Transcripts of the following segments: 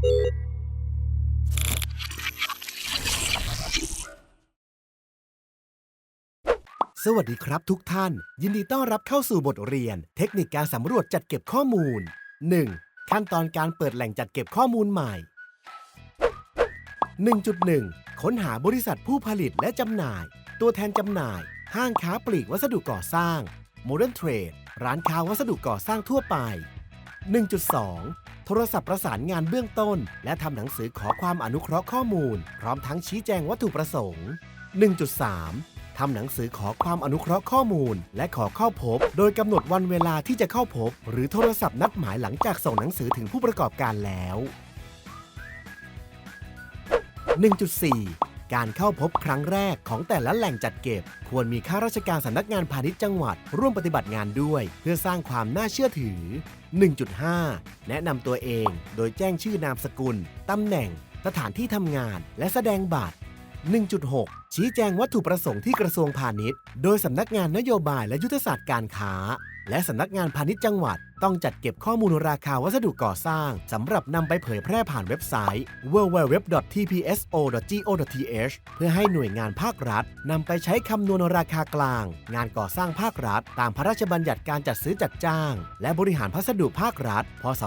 สวัสดีครับทุกท่าน ยินดีต้อนรับเข้าสู่บทเรียน เทคนิคการสำรวจจัดเก็บข้อมูล 1. ขั้นตอนการเปิดแหล่งจัดเก็บข้อมูลใหม่ 1.1 ค้นหาบริษัทผู้ผลิตและจำหน่าย ตัวแทนจำหน่าย ห้างค้าปลีกวัสดุก่อสร้าง Modern Trade ร้านค้าวัสดุก่อสร้างทั่วไป 1.2 โทรศัพท์ประสานงานเบื้องต้น และทำหนังสือขอความอนุเคราะห์ข้อมูล พร้อมทั้งชี้แจงวัตถุประสงค์ 1.3 ทำหนังสือขอความอนุเคราะห์ข้อมูล และขอเข้าพบ โดยกำหนดวันเวลาที่จะเข้าพบ หรือโทรศัพท์นัดหมายหลังจากส่งหนังสือถึงผู้ประกอบการแล้ว 1.4 การเข้าพบครั้งแรกของแต่ละแหล่งจัดเก็บ ควรมีข้าราชการสำนักงานพาณิชย์จังหวัด ร่วมปฏิบัติงานด้วย เพื่อสร้างความน่าเชื่อถือ 1.5 แนะนำตัวเอง โดยแจ้งชื่อนามสกุลตำแหน่ง สถานที่ทำงาน และแสดงบัตร 1.6 ชี้แจงวัตถุประสงค์ที่กระทรวงพาณิชย์ โดยสำนักงานนโยบายและยุทธศาสตร์การค้า และสำนักงานพาณิชย์จังหวัด ต้องจัดเก็บข้อมูลราคาวัสดุก่อสร้างสำหรับนำไปเผยแพร่ผ่านเว็บไซต์ www.tpso.go.th เพื่อให้หน่วยงานภาครัฐนำไปใช้คำนวณราคากลาง งานก่อสร้างภาครัฐ ตามพระราชบัญญัติการจัดซื้อจัดจ้าง และบริหารพัสดุภาครัฐ พศ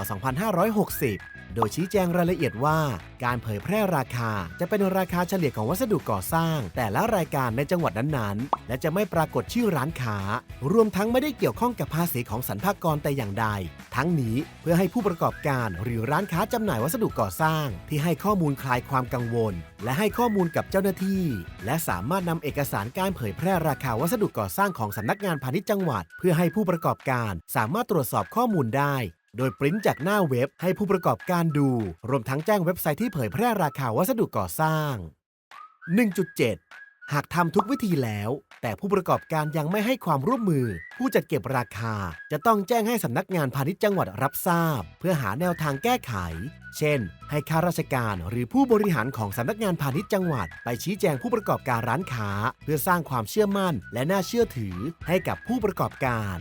2560 โดยชี้แจงรายละเอียดว่า การเผยแพร่ราคาจะเป็นราคาเฉลี่ยของวัสดุก่อสร้าง แต่ละรายการในจังหวัดนั้นๆ และจะไม่ปรากฏชื่อร้านค้า รวมทั้งไม่ได้เกี่ยวข้องกับภาษีของสรรพากรแต่อย่างใด ทั้งนี้เพื่อให้ผู้ประกอบการหรือร้านค้าจำหน่ายวัสดุก่อสร้าง ที่ให้ข้อมูลคลายความกังวล และให้ข้อมูลกับเจ้าหน้าที่ และสามารถนำเอกสารการเผยแพร่ราคาวัสดุก่อสร้างของสำนักงานพาณิชย์จังหวัด เพื่อให้ผู้ประกอบการสามารถตรวจสอบข้อมูลได้ โดยปริ้นจากหน้าเว็บให้ผู้ประกอบการดู รวมทั้งแจ้งเว็บไซต์ที่เผยแพร่ราคาวัสดุก่อสร้าง 1.7 หากทำทุกวิธีแล้ว แต่ผู้ประกอบการยังไม่ให้ความร่วมมือ ผู้จัดเก็บราคา จะต้องแจ้งให้สำนักงานพาณิชย์จังหวัดรับทราบ เพื่อหาแนวทางแก้ไข เช่น ให้ข้าราชการหรือผู้บริหารของสำนักงานพาณิชย์จังหวัด ไปชี้แจงผู้ประกอบการร้านค้า เพื่อสร้างความเชื่อมั่น และน่าเชื่อถือให้กับผู้ประกอบการ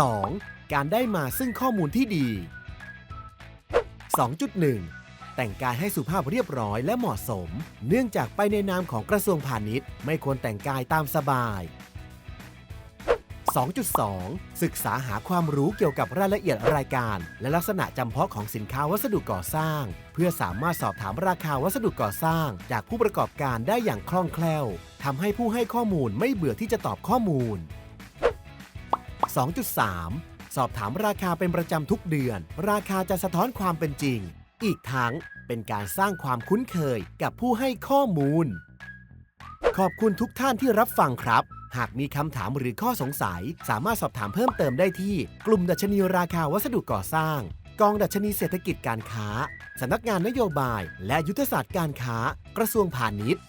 2. การได้มาซึ่งข้อมูลที่ดี 2.1 แต่งกายให้สุภาพเรียบร้อยและเหมาะสม เนื่องจากไปในนามของกระทรวงพาณิชย์ ไม่ควรแต่งกายตามสบาย 2.2 ศึกษาหาความรู้เกี่ยวกับรายละเอียดรายการ และลักษณะจำเพาะของสินค้าวัสดุก่อสร้าง เพื่อสามารถสอบถามราคาวัสดุก่อสร้าง จากผู้ประกอบการได้อย่างคล่องแคล่วทำให้ผู้ให้ข้อมูลไม่เบื่อที่จะตอบข้อมูล 2.3 สอบถามราคาเป็นประจำทุกเดือน ราคาจะสะท้อนความเป็นจริง อีกทั้งเป็นการสร้างความคุ้นเคยกับผู้ให้ข้อมูล ขอบคุณทุกท่านที่รับฟังครับ หากมีคำถามหรือข้อสงสัย สามารถสอบถามเพิ่มเติมได้ที่ กลุ่มดัชนีราคาวัสดุก่อสร้าง กองดัชนีเศรษฐกิจการค้าสำนักงานนโยบาย และยุทธศาสตร์การค้า กระทรวงพาณิชย์